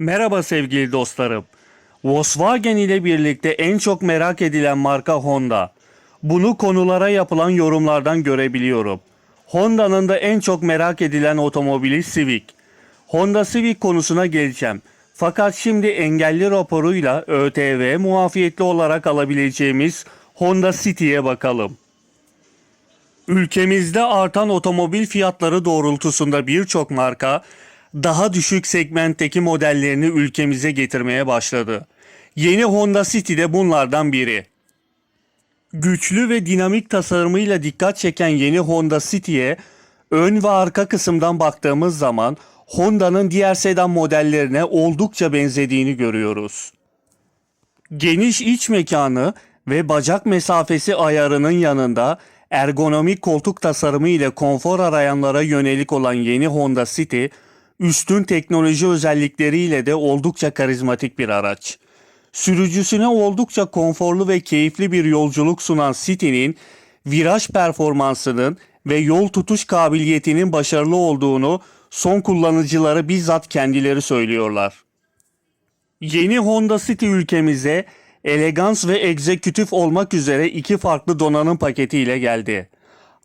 Merhaba sevgili dostlarım. Volkswagen ile birlikte en çok merak edilen marka Honda. Bunu konulara yapılan yorumlardan görebiliyorum. Honda'nın da en çok merak edilen otomobili Civic. Honda Civic konusuna geleceğim. Fakat şimdi engelli raporuyla ÖTV muafiyetli olarak alabileceğimiz Honda City'ye bakalım. Ülkemizde artan otomobil fiyatları doğrultusunda birçok marka daha düşük segmentteki modellerini ülkemize getirmeye başladı. Yeni Honda City de bunlardan biri. Güçlü ve dinamik tasarımıyla dikkat çeken yeni Honda City'ye ön ve arka kısımdan baktığımız zaman Honda'nın diğer sedan modellerine oldukça benzediğini görüyoruz. Geniş iç mekanı ve bacak mesafesi ayarının yanında ergonomik koltuk tasarımı ile konfor arayanlara yönelik olan yeni Honda City, üstün teknoloji özellikleriyle de oldukça karizmatik bir araç. Sürücüsüne oldukça konforlu ve keyifli bir yolculuk sunan City'nin viraj performansının ve yol tutuş kabiliyetinin başarılı olduğunu son kullanıcıları bizzat kendileri söylüyorlar. Yeni Honda City ülkemize elegans ve egzekütif olmak üzere iki farklı donanım paketi ile geldi.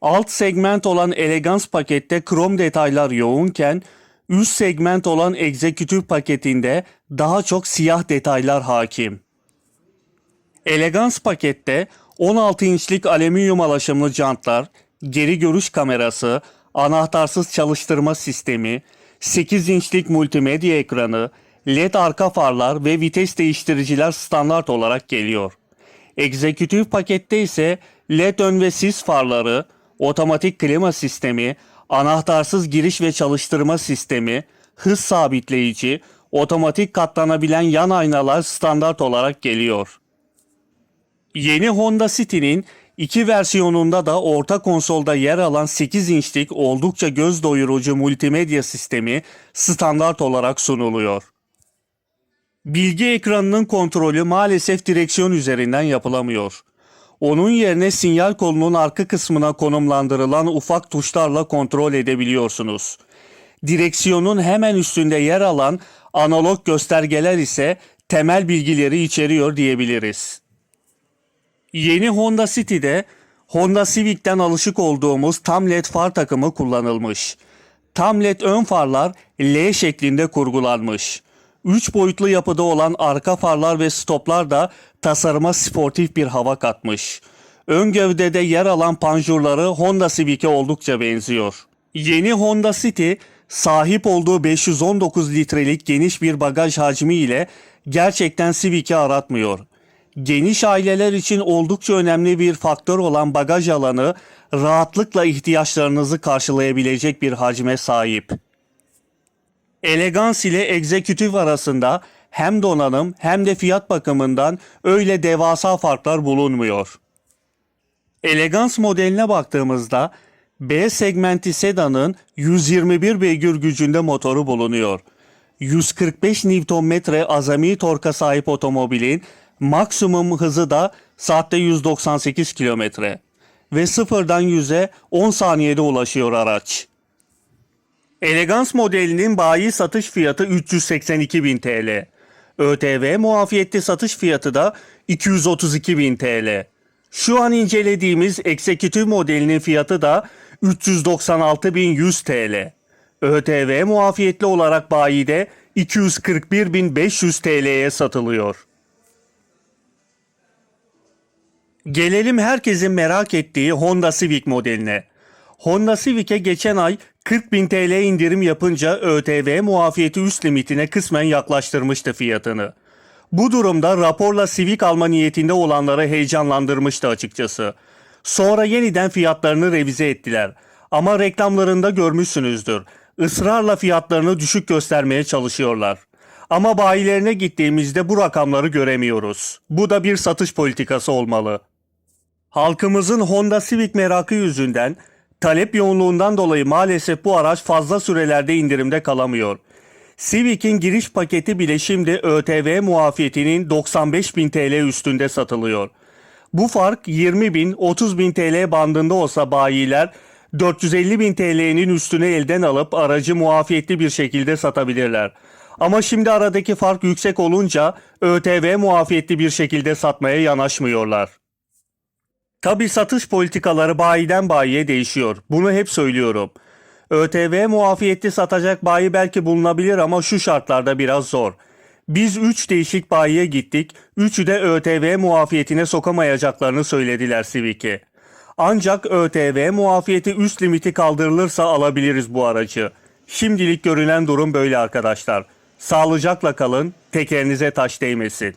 Alt segment olan elegans pakette krom detaylar yoğunken üst segment olan egzekütif paketinde daha çok siyah detaylar hakim. Elegans pakette 16 inçlik alüminyum alaşımlı jantlar, geri görüş kamerası, anahtarsız çalıştırma sistemi, 8 inçlik multimedya ekranı, LED arka farlar ve vites değiştiriciler standart olarak geliyor. Executive pakette ise LED ön ve sis farları, otomatik klima sistemi, anahtarsız giriş ve çalıştırma sistemi, hız sabitleyici, otomatik katlanabilen yan aynalar standart olarak geliyor. Yeni Honda City'nin iki versiyonunda da orta konsolda yer alan 8 inçlik oldukça göz doyurucu multimedya sistemi standart olarak sunuluyor. Bilgi ekranının kontrolü maalesef direksiyon üzerinden yapılamıyor. Onun yerine sinyal kolunun arka kısmına konumlandırılan ufak tuşlarla kontrol edebiliyorsunuz. Direksiyonun hemen üstünde yer alan analog göstergeler ise temel bilgileri içeriyor diyebiliriz. Yeni Honda City'de Honda Civic'ten alışık olduğumuz tam led far takımı kullanılmış. Tam led ön farlar L şeklinde kurgulanmış. 3 boyutlu yapıda olan arka farlar ve stoplar da tasarıma sportif bir hava katmış. Ön gövdede yer alan panjurları Honda Civic'e oldukça benziyor. Yeni Honda City sahip olduğu 519 litrelik geniş bir bagaj hacmi ile gerçekten Civic'i aratmıyor. Geniş aileler için oldukça önemli bir faktör olan bagaj alanı rahatlıkla ihtiyaçlarınızı karşılayabilecek bir hacme sahip. Elegans ile egzekütif arasında hem donanım hem de fiyat bakımından öyle devasa farklar bulunmuyor. Elegans modeline baktığımızda B segmenti sedanın 121 beygir gücünde motoru bulunuyor. 145 Nm azami torka sahip otomobilin maksimum hızı da saatte 198 km ve sıfırdan 100'e 10 saniyede ulaşıyor araç. Elegans modelinin bayi satış fiyatı 382 bin TL. ÖTV muafiyetli satış fiyatı da 232 bin TL. Şu an incelediğimiz eksekütif modelinin fiyatı da 396.100 TL. ÖTV muafiyetli olarak bayide 241.500 TL'ye satılıyor. Gelelim herkesin merak ettiği Honda Civic modeline. Honda Civic'e geçen ay 40.000 TL indirim yapınca ÖTV muafiyeti üst limitine kısmen yaklaştırmıştı fiyatını. Bu durumda raporla Civic alma niyetinde olanları heyecanlandırmıştı açıkçası. Sonra yeniden fiyatlarını revize ettiler. Ama reklamlarında görmüşsünüzdür. Israrla fiyatlarını düşük göstermeye çalışıyorlar. Ama bayilerine gittiğimizde bu rakamları göremiyoruz. Bu da bir satış politikası olmalı. Halkımızın Honda Civic merakı yüzünden talep yoğunluğundan dolayı maalesef bu araç fazla sürelerde indirimde kalamıyor. Civic'in giriş paketi bile şimdi ÖTV muafiyetinin 95.000 TL üstünde satılıyor. Bu fark 20.000 30.000 TL bandında olsa bayiler 450.000 TL'nin üstüne elden alıp aracı muafiyetli bir şekilde satabilirler. Ama şimdi aradaki fark yüksek olunca ÖTV muafiyetli bir şekilde satmaya yanaşmıyorlar. Tabi satış politikaları bayiden bayiye değişiyor. Bunu hep söylüyorum. ÖTV muafiyetli satacak bayi belki bulunabilir ama şu şartlarda biraz zor. Biz 3 değişik bayiye gittik. Üçü de ÖTV muafiyetine sokamayacaklarını söylediler Civic'e. Ancak ÖTV muafiyeti üst limiti kaldırılırsa alabiliriz bu aracı. Şimdilik görünen durum böyle arkadaşlar. Sağlıcakla kalın, tekerinize taş değmesin.